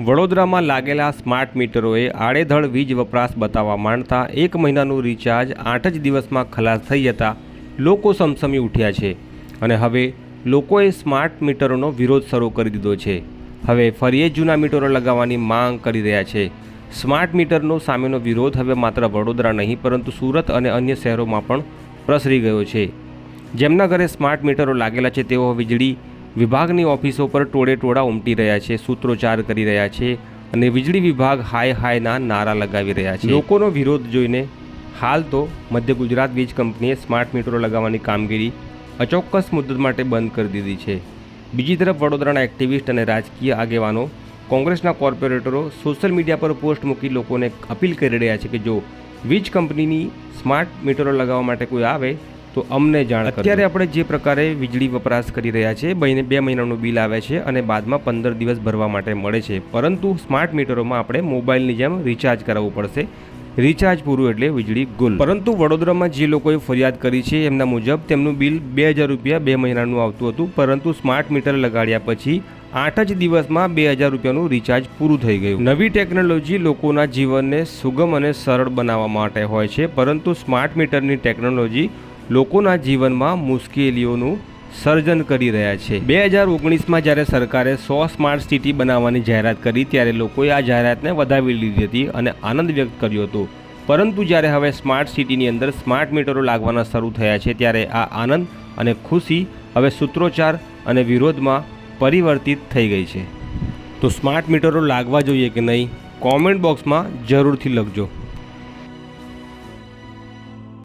વડોદરામાં લાગેલા સ્માર્ટ મીટરોએ આડેધડ વીજ વપરાશ બતાવવા માંડતા એક મહિનાનું રિચાર્જ આઠ જ દિવસમાં ખલાસ થઈ જતા લોકો સમસમી ઉઠ્યા છે. અને હવે લોકોએ સ્માર્ટ મીટરોનો વિરોધ શરૂ કરી દીધો છે. હવે ફરીએ જૂના મીટરો લગાવવાની માંગ કરી રહ્યા છે. સ્માર્ટ મીટરનો સામેનો વિરોધ હવે માત્ર વડોદરા નહીં, પરંતુ સુરત અને અન્ય શહેરોમાં પણ પ્રસરી ગયો છે. જેમના ઘરે સ્માર્ટ મીટરો લાગેલા છે, તેઓ વીજળી વિભાગની ઓફિસો પર ટોળે ટોળા ઉમટી રહ્યા છે, સૂત્રોચ્ચાર કરી રહ્યા છે અને વીજળી વિભાગ હાય હાયના નારા લગાવી રહ્યા છે. લોકોનો વિરોધ જોઈને હાલ તો મધ્ય ગુજરાત વીજ કંપનીએ સ્માર્ટ મીટરો લગાવવાની કામગીરી અચોક્કસ મુદત માટે બંધ કરી દીધી છે. બીજી તરફ વડોદરાના એક્ટિવિસ્ટ અને રાજકીય આગેવાનો કોંગ્રેસના કોર્પોરેટરો સોશિયલ મીડિયા પર પોસ્ટ મૂકી લોકોને અપીલ કરી રહ્યા છે કે જો વીજ કંપનીની સ્માર્ટ મીટરો લગાવવા માટે કોઈ આવે તો અમને જાણ અત્યારે આપણે જે પ્રકારે વીજળી વપરાશ કરી રહ્યા છે બને બે મહિનાનું બિલ આવે છે અને બાદમાં પંદર દિવસ ભરવા માટે મળે છે. પરંતુ સ્માર્ટ મીટરોમાં આપણે મોબાઈલની જેમ રિચાર્જ કરાવવું પડશે. રિચાર્જ પૂરું એટલે વીજળી ગુલ. પરંતુ વડોદરામાં જે લોકોએ ફરિયાદ કરી છે એમના મુજબ તેમનું બિલ બે હજાર રૂપિયા બે મહિનાનું આવતું હતું, પરંતુ સ્માર્ટ મીટર લગાડ્યા પછી આઠ જ દિવસમાં બે હજાર રૂપિયાનું રિચાર્જ પૂરું થઈ ગયું. નવી ટેકનોલોજી લોકોના જીવનને સુગમ અને સરળ બનાવવા માટે હોય છે, પરંતુ સ્માર્ટ મીટરની ટેકનોલોજી લોકોના જીવનમાં મુશ્કેલીઓનું સર્જન કરી રહ્યા છે. બે હજાર ઓગણીસમાં જ્યારે સરકારે સો સ્માર્ટ સિટી બનાવવાની જાહેરાત કરી, ત્યારે લોકોએ આ જાહેરાતને વધાવી લીધી હતી અને આનંદ વ્યક્ત કર્યો હતો. પરંતુ જ્યારે હવે સ્માર્ટ સિટીની અંદર સ્માર્ટ મીટરો લાગવાના શરૂ થયા છે, ત્યારે આ આનંદ અને ખુશી હવે સૂત્રોચ્ચાર અને વિરોધમાં પરિવર્તિત થઈ ગઈ છે. તો સ્માર્ટ મીટરો લાગવા જોઈએ કે નહીં? કોમેન્ટ બોક્સમાં જરૂરથી લખજો.